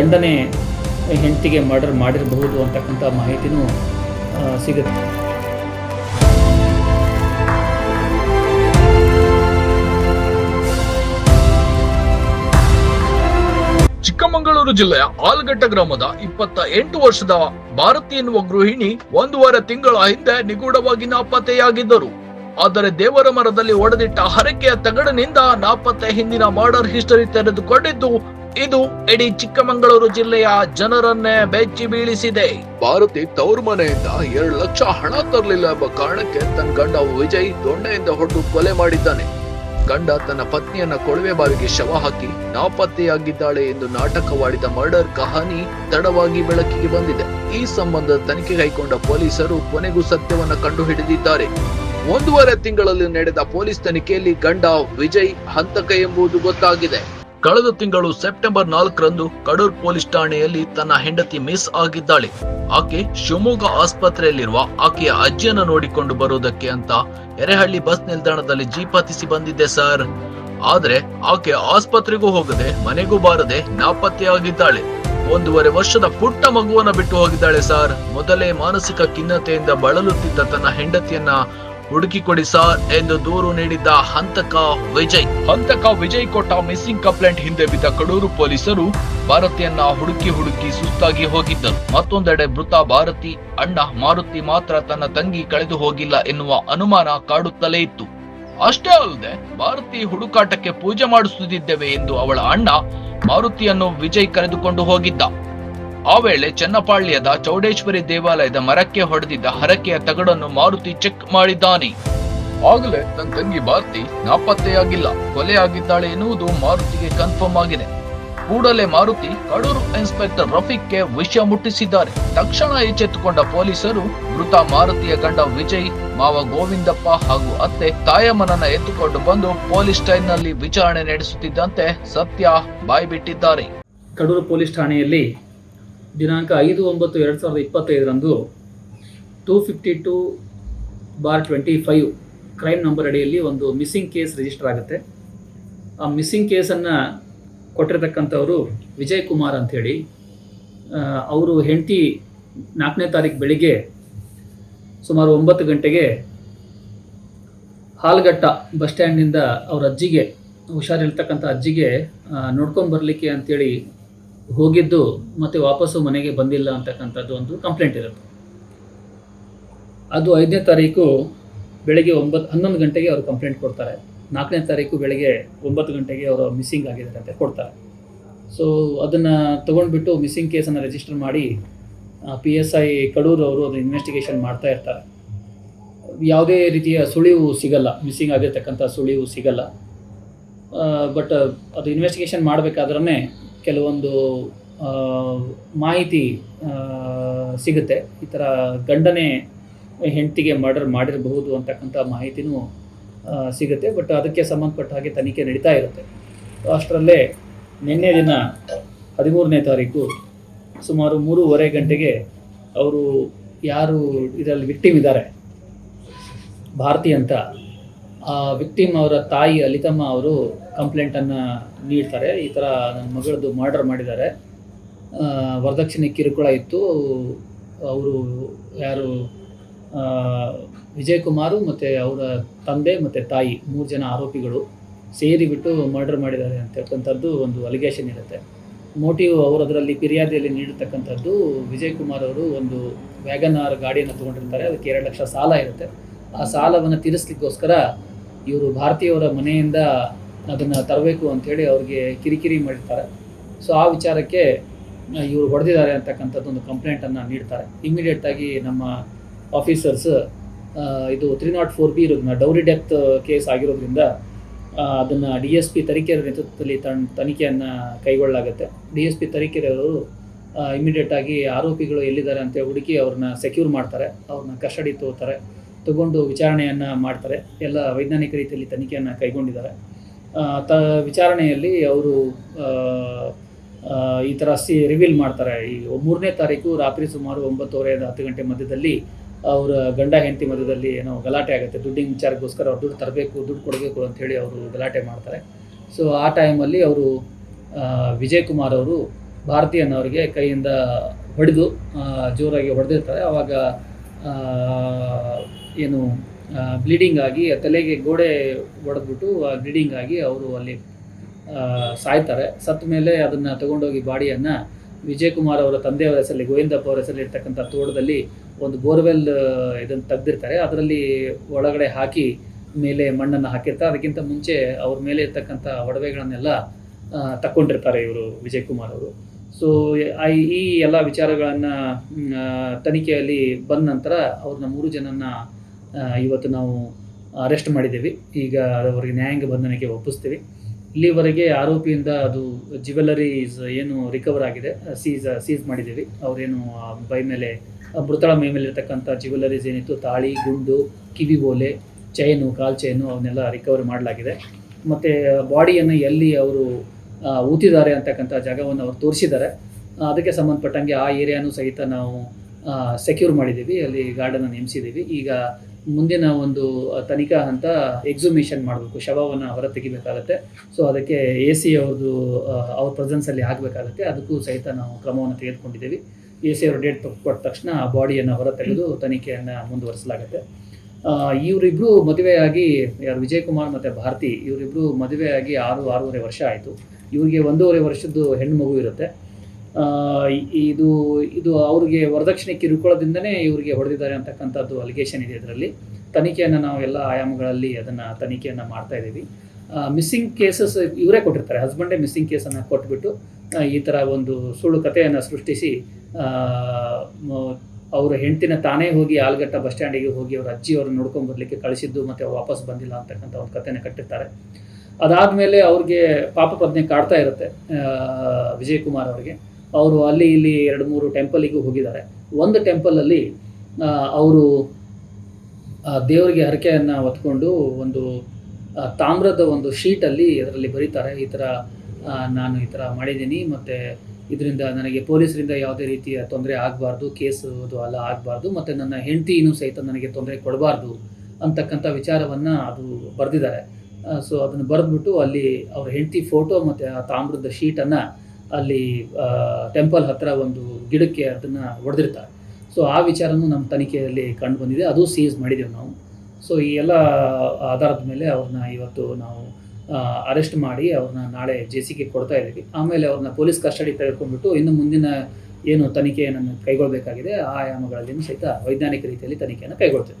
ಗಂಡನೇ ಹೆಂಡತಿಗೆ ಮರ್ಡರ್ ಮಾಡಿರಬಹುದು ಅಂತಕ್ಕಂಥ ಮಾಹಿತಿನೂ ಸಿಗುತ್ತೆ. ಚಿಕ್ಕಮಗಳೂರು ಜಿಲ್ಲೆಯ ಆಲ್ಗಟ್ಟ ಗ್ರಾಮದ ಇಪ್ಪತ್ತ ಎಂಟು ವರ್ಷದ ಭಾರತಿ ಎನ್ನುವ ಗೃಹಿಣಿ ಒಂದೂವರೆ ತಿಂಗಳ ಹಿಂದೆ ನಿಗೂಢವಾಗಿ ನಾಪತ್ತೆಯಾಗಿದ್ದರು. ಆದರೆ ದೇವರ ಮರದಲ್ಲಿ ಒಡೆದಿಟ್ಟ ಹರಕೆಯ ತಗಡಿನಿಂದ ನಾಪತ್ತೆ ಹಿಂದಿನ ಮರ್ಡರ್ ಹಿಸ್ಟರಿ ತೆರೆದುಕೊಂಡಿದ್ದು ಇದು ಇಡೀ ಚಿಕ್ಕಮಗಳೂರು ಜಿಲ್ಲೆಯ ಜನರನ್ನೇ ಬೆಚ್ಚಿ ಬೀಳಿಸಿದೆ. ಭಾರತಿ ತವ್ರ ಮನೆಯಿಂದ ಎರಡು ಲಕ್ಷ ಹಣ ತರಲಿಲ್ಲ ಎಂಬ ಕಾರಣಕ್ಕೆ ತನ್ನ ಗಂಡ ವಿಜಯ್ ದೊಣ್ಣೆಯಿಂದ ಹೊಡೆದು ಕೊಲೆ ಮಾಡಿದ್ದಾನೆ. ಗಂಡ ತನ್ನ ಪತ್ನಿಯನ್ನ ಕೊಳವೆ ಬಾವಿಗೆ ಶವ ಹಾಕಿ ನಾಪತ್ತೆಯಾಗಿದ್ದಾಳೆ ಎಂದು ನಾಟಕವಾಡಿದ ಮರ್ಡರ್ ಕಹಾನಿ ತಡವಾಗಿ ಬೆಳಕಿಗೆ ಬಂದಿದೆ. ಈ ಸಂಬಂಧ ತನಿಖೆ ಕೈಗೊಂಡ ಪೊಲೀಸರು ಕೊನೆಗೂ ಸತ್ಯವನ್ನ ಕಂಡು ಹಿಡಿದಿದ್ದಾರೆ ಒಂದೂವರೆ ತಿಂಗಳಲ್ಲಿ ನಡೆದ ಪೊಲೀಸ್ ತನಿಖೆಯಲ್ಲಿ ಗಂಡ ವಿಜಯ್ ಹಂತಕ ಎಂಬುದು ಗೊತ್ತಾಗಿದೆ. ಕಳೆದ ತಿಂಗಳು ಸೆಪ್ಟೆಂಬರ್ ನಾಲ್ಕರಂದು ಕಡೂರ್ ಪೊಲೀಸ್ ಠಾಣೆಯಲ್ಲಿ ತನ್ನ ಹೆಂಡತಿ ಮಿಸ್ ಆಗಿದ್ದಾಳೆ. ಆಕೆ ಶಿವಮೊಗ್ಗ ಆಸ್ಪತ್ರೆಯಲ್ಲಿರುವ ಆಕೆಯ ಅಜ್ಜಿಯನ್ನು ನೋಡಿಕೊಂಡು ಬರುವುದಕ್ಕೆ ಅಂತ ಎರೆಹಳ್ಳಿ ಬಸ್ ನಿಲ್ದಾಣದಲ್ಲಿ ಜೀಪ್ ಹತ್ತಿಸಿ ಬಂದಿದ್ದೆ ಸರ್. ಆದ್ರೆ ಆಕೆ ಆಸ್ಪತ್ರೆಗೂ ಹೋಗದೆ ಮನೆಗೂ ಬಾರದೆ ನಾಪತ್ತೆಯಾಗಿದ್ದಾಳೆ. ಒಂದೂವರೆ ವರ್ಷದ ಪುಟ್ಟ ಮಗುವನ್ನ ಬಿಟ್ಟು ಹೋಗಿದ್ದಾಳೆ ಸರ್. ಮೊದಲೇ ಮಾನಸಿಕ ಖಿನ್ನತೆಯಿಂದ ಬಳಲುತ್ತಿದ್ದ ತನ್ನ ಹೆಂಡತಿಯನ್ನ ಹುಡುಕಿ ಕೊಡಿ ಸರ್ ಎಂದು ದೂರು ನೀಡಿದ್ದ ಹಂತಕ ವಿಜಯ್. ಹಂತಕ ವಿಜಯ್ ಕೊಟ್ಟ ಮಿಸ್ಸಿಂಗ್ ಕಂಪ್ಲೇಂಟ್ ಹಿಂದೆ ಬಿದ್ದ ಕಡೂರು ಪೊಲೀಸರು ಭಾರತಿಯನ್ನ ಹುಡುಕಿ ಹುಡುಕಿ ಸುಸ್ತಾಗಿ ಹೋಗಿದ್ದರು. ಮತ್ತೊಂದೆಡೆ ಮೃತ ಭಾರತಿ ಅಣ್ಣ ಮಾರುತಿ ಮಾತ್ರ ತನ್ನ ತಂಗಿ ಕಳೆದು ಹೋಗಿಲ್ಲ ಎನ್ನುವ ಅನುಮಾನ ಕಾಡುತ್ತಲೇ ಇತ್ತು. ಅಷ್ಟೇ ಅಲ್ಲದೆ ಭಾರತಿ ಹುಡುಕಾಟಕ್ಕೆ ಪೂಜೆ ಮಾಡಿಸುತ್ತಿದ್ದೇವೆ ಎಂದು ಅವಳ ಅಣ್ಣ ಮಾರುತಿಯನ್ನು ವಿಜಯ್ ಕರೆದುಕೊಂಡು ಹೋಗಿದ್ದ. ಆ ವೇಳೆ ಚನ್ನಪಾಳ್ಯದ ಚೌಡೇಶ್ವರಿ ದೇವಾಲಯದ ಮರಕ್ಕೆ ಹೊಡೆದಿದ್ದ ಹರಕೆಯ ತಗಡನ್ನು ಮಾರುತಿ ಚೆಕ್ ಮಾಡಿದ್ದಾನೆ. ಆಗಲೇ ತನ್ನ ತಂಗಿ ಭಾರತಿ ನಾಪತ್ತೆಯಾಗಿಲ್ಲ. ಕೊಲೆಯಾಗಿದ್ದಾಳೆ ಎನ್ನುವುದು ಮಾರುತಿಗೆ ಕನ್ಫರ್ಮ್ ಆಗಿದೆ. ಕೂಡಲೇ ಮಾರುತಿ ಕಡೂರು ಇನ್ಸ್ಪೆಕ್ಟರ್ ರಫೀಕ್ಗೆ ವಿಷಯ ಮುಟ್ಟಿಸಿದ್ದಾರೆ. ತಕ್ಷಣ ಎಚ್ಚೆತ್ತುಕೊಂಡ ಪೊಲೀಸರು ಮೃತ ಮಾರುತಿಯ ಗಂಡ ವಿಜಯ್, ಮಾವ ಗೋವಿಂದಪ್ಪ ಹಾಗೂ ಅತ್ತೆ ತಾಯಮ್ಮನನ್ನ ಎತ್ತುಕೊಂಡು ಬಂದು ಪೊಲೀಸ್ ಸ್ಟೈಲ್ನಲ್ಲಿ ವಿಚಾರಣೆ ನಡೆಸುತ್ತಿದ್ದಂತೆ ಸತ್ಯ ಬಾಯ್ಬಿಟ್ಟಿದ್ದಾರೆ. ಕಡೂರು ಪೊಲೀಸ್ ಠಾಣೆಯಲ್ಲಿ ದಿನಾಂಕ ಐದು ಒಂಬತ್ತು ಎರಡು ಸಾವಿರದ ಇಪ್ಪತ್ತೈದರಂದು two fifty two bar twenty five crime number ಅಡಿಯಲ್ಲಿ ಒಂದು ಮಿಸ್ಸಿಂಗ್ ಕೇಸ್ ರಿಜಿಸ್ಟರ್ ಆಗುತ್ತೆ. ಆ ಮಿಸ್ಸಿಂಗ್ ಕೇಸನ್ನು ಕೊಟ್ಟಿರತಕ್ಕಂಥವರು ವಿಜಯ್ ಕುಮಾರ್ ಅಂಥೇಳಿ. ಅವರು ಹೆಂಡತಿ ನಾಲ್ಕನೇ ತಾರೀಕು ಬೆಳಿಗ್ಗೆ ಸುಮಾರು ಒಂಬತ್ತು ಗಂಟೆಗೆ ಹಾಲ್ಗಟ್ಟ ಬಸ್ ಸ್ಟ್ಯಾಂಡ್ನಿಂದ ಅವ್ರ ಅಜ್ಜಿಗೆ ಹುಷಾರಿರ್ತಕ್ಕಂಥ ಅಜ್ಜಿಗೆ ನೋಡ್ಕೊಂಡು ಬರಲಿಕ್ಕೆ ಅಂತೇಳಿ ಹೋಗಿದ್ದು ಮತ್ತೆ ವಾಪಸ್ಸು ಮನೆಗೆ ಬಂದಿಲ್ಲ ಅಂತಕ್ಕಂಥದ್ದು ಒಂದು ಕಂಪ್ಲೇಂಟ್ ಇರುತ್ತೆ. ಅದು ಐದನೇ ತಾರೀಕು ಬೆಳಗ್ಗೆ ಒಂಬತ್ತು ಹನ್ನೊಂದು ಗಂಟೆಗೆ ಅವರು ಕಂಪ್ಲೇಂಟ್ ಕೊಡ್ತಾರೆ. ನಾಲ್ಕನೇ ತಾರೀಕು ಬೆಳಗ್ಗೆ ಒಂಬತ್ತು ಗಂಟೆಗೆ ಅವರು ಮಿಸ್ಸಿಂಗ್ ಆಗಿದ್ದಾರೆ ಅಂತ ಕೊಡ್ತಾರೆ. ಸೊ ಅದನ್ನು ತೊಗೊಂಡ್ಬಿಟ್ಟು ಮಿಸ್ಸಿಂಗ್ ಕೇಸನ್ನು ರಿಜಿಸ್ಟರ್ ಮಾಡಿ ಪಿ ಎಸ್ ಐ ಕಡೂರು ಅವರು ಅದು ಇನ್ವೆಸ್ಟಿಗೇಷನ್ ಮಾಡ್ತಾ ಇರ್ತಾರೆ. ಯಾವುದೇ ರೀತಿಯ ಸುಳಿವು ಸಿಗಲ್ಲ, ಮಿಸ್ಸಿಂಗ್ ಆಗಿರ್ತಕ್ಕಂಥ ಸುಳಿವು ಸಿಗಲ್ಲ. ಬಟ್ ಅದು ಇನ್ವೆಸ್ಟಿಗೇಷನ್ ಮಾಡಬೇಕಾದ್ರೆ ಕೆಲವೊಂದು ಮಾಹಿತಿ ಸಿಗುತ್ತೆ. ಈ ಥರ ಗಂಡನೇ ಹೆಂಡತಿಗೆ ಮರ್ಡರ್ ಮಾಡಿರಬಹುದು ಅಂತಕ್ಕಂಥ ಮಾಹಿತಿನೂ ಸಿಗುತ್ತೆ. ಬಟ್ ಅದಕ್ಕೆ ಸಂಬಂಧಪಟ್ಟ ಹಾಗೆ ತನಿಖೆ ನಡೀತಾ ಇರುತ್ತೆ. ಅಷ್ಟರಲ್ಲೇ ನಿನ್ನೆ ದಿನ ಹದಿಮೂರನೇ ತಾರೀಕು ಸುಮಾರು ಮೂರುವರೆ ಗಂಟೆಗೆ ಅವರು ಯಾರು ಇದರಲ್ಲಿ ವಿಕ್ಟಿಮ್ ಇದ್ದಾರೆ, ಭಾರತಿ ಅಂತ ವಿಕ್ಟಿಮ್ ಅವರ ತಾಯಿ ಅಲಿತಮ್ಮ ಅವರು ಕಂಪ್ಲೇಂಟನ್ನು ನೀಡ್ತಾರೆ. ಈ ಥರ ನನ್ನ ಮಗಳದ್ದು ಮರ್ಡರ್ ಮಾಡಿದ್ದಾರೆ. ವರದಕ್ಷಿಣೆ ಕಿರುಕುಳ ಇತ್ತು. ಅವರು ಯಾರು ವಿಜಯ್ ಕುಮಾರು ಮತ್ತು ಅವರ ತಂದೆ ಮತ್ತು ತಾಯಿ ಮೂರು ಜನ ಆರೋಪಿಗಳು ಸೇರಿಬಿಟ್ಟು ಮರ್ಡರ್ ಮಾಡಿದ್ದಾರೆ ಅಂತಕ್ಕಂಥದ್ದು ಒಂದು ಅಲಿಗೇಷನ್ ಇರುತ್ತೆ. ಮೋಟಿವ್ ಅವರು ಅದರಲ್ಲಿ ಫಿರ್ಯಾದಿಯಲ್ಲಿ ನೀಡಿರ್ತಕ್ಕಂಥದ್ದು ವಿಜಯ್ ಕುಮಾರ್ ಅವರು ಒಂದು ವ್ಯಾಗನ್ ಆರ್ ಗಾಡಿಯನ್ನು ತೊಗೊಂಡಿರ್ತಾರೆ. ಅದಕ್ಕೆ ಎರಡು ಲಕ್ಷ ಸಾಲ ಇರುತ್ತೆ. ಆ ಸಾಲವನ್ನು ತೀರಿಸ್ಲಿಕ್ಕೋಸ್ಕರ ಇವರು ಭಾರತೀಯವರ ಮನೆಯಿಂದ ಅದನ್ನು ತರಬೇಕು ಅಂಥೇಳಿ ಅವ್ರಿಗೆ ಕಿರಿಕಿರಿ ಮಾಡಿರ್ತಾರೆ. ಸೊ ಆ ವಿಚಾರಕ್ಕೆ ಇವರು ಹೊಡೆದಿದ್ದಾರೆ ಅಂತಕ್ಕಂಥದ್ದು ಒಂದು ಕಂಪ್ಲೇಂಟನ್ನು ನೀಡ್ತಾರೆ. ಇಮಿಡಿಯೇಟಾಗಿ ನಮ್ಮ ಆಫೀಸರ್ಸ್ ಇದು ತ್ರೀ ನಾಟ್ ಫೋರ್ ಬಿ ಇರೋದನ್ನ ಡೌರಿ ಡೆತ್ ಕೇಸ್ ಆಗಿರೋದ್ರಿಂದ ಅದನ್ನು ಡಿ ಎಸ್ ಪಿ ತರೀಕೆರೆ ನೇತೃತ್ವದಲ್ಲಿ ತನ್ನ ತನಿಖೆಯನ್ನು ಕೈಗೊಳ್ಳಲಾಗುತ್ತೆ ಡಿ ಎಸ್ ಪಿ ತರೀಕೆರೆಯವರು ಇಮಿಡಿಯೇಟಾಗಿ ಆರೋಪಿಗಳು ಎಲ್ಲಿದ್ದಾರೆ ಅಂತ ಹುಡುಕಿ ಅವ್ರನ್ನ ಸೆಕ್ಯೂರ್ ಮಾಡ್ತಾರೆ. ಅವ್ರನ್ನ ಕಸ್ಟಡಿ ತಗೋತಾರೆ ತಗೊಂಡು ವಿಚಾರಣೆಯನ್ನು ಮಾಡ್ತಾರೆ. ಎಲ್ಲ ವೈಜ್ಞಾನಿಕ ರೀತಿಯಲ್ಲಿ ತನಿಖೆಯನ್ನು ಕೈಗೊಂಡಿದ್ದಾರೆ. ತ, ವಿಚಾರಣೆಯಲ್ಲಿ ಅವರು ಈ ಥರ ಸಿ, ರಿವೀಲ್ ಮಾಡ್ತಾರೆ. ಈ ಮೂರನೇ ತಾರೀಕು ರಾತ್ರಿ ಸುಮಾರು ಒಂಬತ್ತುವರೆ ಹತ್ತು ಗಂಟೆ ಮಧ್ಯದಲ್ಲಿ ಅವರ ಗಂಡ ಹೆಂಡತಿ ಮಧ್ಯದಲ್ಲಿ ಏನೋ ಗಲಾಟೆ ಆಗುತ್ತೆ. ದುಡ್ಡಿನ ವಿಚಾರಕ್ಕೋಸ್ಕರ ಅವ್ರು ದುಡ್ಡು ತರಬೇಕು, ದುಡ್ಡು ಕೊಡಬೇಕು ಅಂಥೇಳಿ ಅವರು ಗಲಾಟೆ ಮಾಡ್ತಾರೆ. ಸೊ, ಆ ಟೈಮಲ್ಲಿ ಅವರು ವಿಜಯ್ ಕುಮಾರ್ ಅವರು ಭಾರತೀಯನವರಿಗೆ ಕೈಯಿಂದ ಹೊಡೆದು ಜೋರಾಗಿ ಹೊಡೆದಿರ್ತಾರೆ. ಆವಾಗ ಏನು ಬ್ಲೀಡಿಂಗ್ ಆಗಿ ತಲೆಗೆ ಗೋಡೆ ಹೊಡೆದ್ಬಿಟ್ಟು ಬ್ಲೀಡಿಂಗ್ ಆಗಿ ಅವರು ಅಲ್ಲಿ ಸಾಯ್ತಾರೆ. ಸತ್ತ ಮೇಲೆ ಅದನ್ನು ತಗೊಂಡೋಗಿ ಬಾಡಿಯನ್ನು ವಿಜಯ್ ಕುಮಾರ್ ಅವರ ತಂದೆಯವರ ಹೆಸರಲ್ಲಿ, ಗೋವಿಂದಪ್ಪ ಅವರ ಹೆಸರಲ್ಲಿ ಇರ್ತಕ್ಕಂಥ ತೋಟದಲ್ಲಿ ಒಂದು ಬೋರ್ವೆಲ್ ಇದನ್ನು ತೆಗೆದಿರ್ತಾರೆ. ಅದರಲ್ಲಿ ಒಳಗಡೆ ಹಾಕಿ ಮೇಲೆ ಮಣ್ಣನ್ನು ಹಾಕಿರ್ತಾರೆ. ಅದಕ್ಕಿಂತ ಮುಂಚೆ ಅವ್ರ ಮೇಲೆ ಇರ್ತಕ್ಕಂಥ ಒಡವೆಗಳನ್ನೆಲ್ಲ ತಕ್ಕೊಂಡಿರ್ತಾರೆ ಇವರು ವಿಜಯ್ ಕುಮಾರ್ ಅವರು ಸೊ ಈ ಎಲ್ಲ ವಿಚಾರಗಳನ್ನು ತನಿಖೆಯಲ್ಲಿ ಬಂದ ನಂತರ ಅವ್ರನ್ನ ಮೂರು ಜನನ ಇವತ್ತು ನಾವು ಅರೆಸ್ಟ್ ಮಾಡಿದ್ದೀವಿ. ಈಗ ಅವರಿಗೆ ನ್ಯಾಯಾಂಗ ಬಂಧನಕ್ಕೆ ಒಪ್ಪಿಸ್ತೀವಿ. ಇಲ್ಲಿವರೆಗೆ ಆರೋಪಿಯಿಂದ ಅದು ಜ್ಯುವೆಲರೀಸ್ ಏನು ರಿಕವರ್ ಆಗಿದೆ. ಸೀಸ್ ಸೀಸ್ ಮಾಡಿದ್ದೀವಿ. ಅವರೇನು ಬೈ ಮೇಲೆ ಮೃತಳ ಮೈ ಮೇಲೆ ಇರ್ತಕ್ಕಂಥ ಜ್ಯುವೆಲರೀಸ್ ಏನಿತ್ತು, ತಾಳಿ, ಗುಂಡು, ಕಿವಿ ಓಲೆ ಚೈನು ಕಾಲ್ ಚೈನು ಅವನ್ನೆಲ್ಲ ರಿಕವರ್ ಮಾಡಲಾಗಿದೆ. ಮತ್ತು ಬಾಡಿಯನ್ನು ಎಲ್ಲಿ ಅವರು ಊತಿದ್ದಾರೆ ಅಂತಕ್ಕಂಥ ಜಾಗವನ್ನು ಅವರು ತೋರಿಸಿದ್ದಾರೆ. ಅದಕ್ಕೆ ಸಂಬಂಧಪಟ್ಟಂಗೆ ಆ ಏರಿಯಾನು ಸಹಿತ ನಾವು ಸೆಕ್ಯೂರ್ ಮಾಡಿದ್ದೀವಿ ಅಲ್ಲಿ ಗಾರ್ಡನ್ನು ನೇಮಿಸಿದ್ದೀವಿ. ಈಗ ಮುಂದಿನ ಒಂದು ತನಿಖಾ ಹಂತ ಎಕ್ಸುಮೇಷನ್ ಮಾಡಬೇಕು. ಶವವನ್ನು ಹೊರ ತೆಗಿಬೇಕಾಗತ್ತೆ. ಸೊ ಅದಕ್ಕೆ ಎ ಸಿ ಅವ್ರದ್ದು ಅವ್ರ ಪ್ರೆಸೆನ್ಸಲ್ಲಿ ಆಗಬೇಕಾಗತ್ತೆ. ಅದಕ್ಕೂ ಸಹಿತ ನಾವು ಕ್ರಮವನ್ನು ತೆಗೆದುಕೊಂಡಿದ್ದೀವಿ. ಎ ಸಿ ಅವರು ಡೇಟ್ ಕೊಟ್ಟ ತಕ್ಷಣ ಆ ಬಾಡಿಯನ್ನು ಹೊರ ತೆಗೆದು ತನಿಖೆಯನ್ನು ಮುಂದುವರಿಸಲಾಗುತ್ತೆ. ಆ, ಇವರಿಬ್ರು ಮದುವೆಯಾಗಿ ಯಾರು ವಿಜಯ್ ಕುಮಾರ್ ಮತ್ತು ಭಾರತಿ ಇವರಿಬ್ರು ಮದುವೆಯಾಗಿ ಆರು ಆರೂವರೆ ವರ್ಷ ಆಯಿತು. ಇವರಿಗೆ ಒಂದೂವರೆ ವರ್ಷದ್ದು ಹೆಣ್ಣು ಮಗು ಇರುತ್ತೆ. ಇದು ಇದು ಅವ್ರಿಗೆ ವರದಕ್ಷಿಣೆ ಕಿರುಕುಳದಿಂದನೇ ಇವರಿಗೆ ಹೊಡೆದಿದ್ದಾರೆ ಅಂತಕ್ಕಂಥದ್ದು ಅಲಿಗೇಷನ್ ಇದೆ ಇದರಲ್ಲಿ. ತನಿಖೆಯನ್ನು ನಾವು ಎಲ್ಲ ಆಯಾಮಗಳಲ್ಲಿ ಅದನ್ನು ತನಿಖೆಯನ್ನು ಮಾಡ್ತಾ ಇದ್ದೀವಿ. ಮಿಸ್ಸಿಂಗ್ ಕೇಸಸ್ ಇವರೇ ಕೊಟ್ಟಿರ್ತಾರೆ. ಹಸ್ಬೆಂಡೇ ಮಿಸ್ಸಿಂಗ್ ಕೇಸನ್ನು ಕೊಟ್ಬಿಟ್ಟು ಈ ಥರ ಒಂದು ಸುಳ್ಳು ಕಥೆಯನ್ನು ಸೃಷ್ಟಿಸಿ ಅವರ ಹೆಂಡ್ತಿನ ತಾನೇ ಹೋಗಿ ಆಲ್ಗಟ್ಟ ಬಸ್ ಸ್ಟ್ಯಾಂಡಿಗೆ ಹೋಗಿ ಅವ್ರ ಅಜ್ಜಿ ಅವ್ರನ್ನ ನೋಡ್ಕೊಂಡು ಬರಲಿಕ್ಕೆ ಕಳಿಸಿದ್ದು ಮತ್ತು ವಾಪಸ್ ಬಂದಿಲ್ಲ ಅಂತಕ್ಕಂಥ ಒಂದು ಕಥೆನ ಕಟ್ಟಿರ್ತಾರೆ. ಅದಾದಮೇಲೆ ಅವ್ರಿಗೆ ಪಾಪ ಪ್ರಜ್ಞೆ ಕಾಡ್ತಾ ಇರುತ್ತೆ ವಿಜಯ್ ಕುಮಾರ್ ಅವರಿಗೆ. ಅವರು ಅಲ್ಲಿ ಇಲ್ಲಿ ಎರಡು ಮೂರು ಟೆಂಪಲಿಗೂ ಹೋಗಿದ್ದಾರೆ. ಒಂದು ಟೆಂಪಲಲ್ಲಿ ಅವರು ದೇವರಿಗೆ ಹರಕೆಯನ್ನು ಹೊತ್ಕೊಂಡು ಒಂದು ತಾಮ್ರದ ಒಂದು ಶೀಟಲ್ಲಿ ಅದರಲ್ಲಿ ಬರೀತಾರೆ. ಈ ಥರ ನಾನು ಈ ಥರ ಮಾಡಿದ್ದೀನಿ. ಮತ್ತು ಇದರಿಂದ ನನಗೆ ಪೊಲೀಸರಿಂದ ಯಾವುದೇ ರೀತಿಯ ತೊಂದರೆ ಆಗಬಾರ್ದು, ಕೇಸು ಅದು ಅಲ್ಲ ಆಗಬಾರ್ದು, ಮತ್ತು ನನ್ನ ಹೆಂಡತಿನೂ ಸಹಿತ ನನಗೆ ತೊಂದರೆ ಕೊಡಬಾರ್ದು ಅಂತಕ್ಕಂಥ ವಿಚಾರವನ್ನು ಅದು ಬರೆದಿದ್ದಾರೆ. ಸೊ ಅದನ್ನು ಬರೆದ್ಬಿಟ್ಟು ಅಲ್ಲಿ ಅವ್ರ ಹೆಂಡತಿ ಫೋಟೋ ಮತ್ತು ಆ ತಾಮ್ರದ ಶೀಟನ್ನು ಅಲ್ಲಿ ಟೆಂಪಲ್ ಹತ್ರ ಒಂದು ಗಿಡಕ್ಕೆ ಅದನ್ನು ಹೊಡೆದಿರ್ತಾರೆ ಸೊ ಆ ವಿಚಾರನೂ ನಮ್ಮ ತನಿಖೆಯಲ್ಲಿ ಕಂಡು ಬಂದಿದೆ. ಅದು ಸೀಸ್ ಮಾಡಿದ್ದೇವೆ ನಾವು. ಸೊ ಈ ಎಲ್ಲ ಆಧಾರದ ಮೇಲೆ ಅವ್ರನ್ನ ಇವತ್ತು ನಾವು ಅರೆಸ್ಟ್ ಮಾಡಿ ಅವ್ರನ್ನ ನಾಳೆ ಜೆ ಸಿ ಕೆ ಕೊಡ್ತಾ ಇದ್ದೀವಿ. ಆಮೇಲೆ ಅವ್ರನ್ನ ಪೊಲೀಸ್ ಕಸ್ಟಡಿ ತೆಗೆದುಕೊಂಡ್ಬಿಟ್ಟು ಇನ್ನು ಮುಂದಿನ ಏನು ತನಿಖೆಯನ್ನು ಕೈಗೊಳ್ಳಬೇಕಾಗಿದೆ ಆ ಆಯಾಮಗಳಲ್ಲಿ ಸಹಿತ ವೈಜ್ಞಾನಿಕ ರೀತಿಯಲ್ಲಿ ತನಿಖೆಯನ್ನು ಕೈಗೊಳ್ತೇವೆ.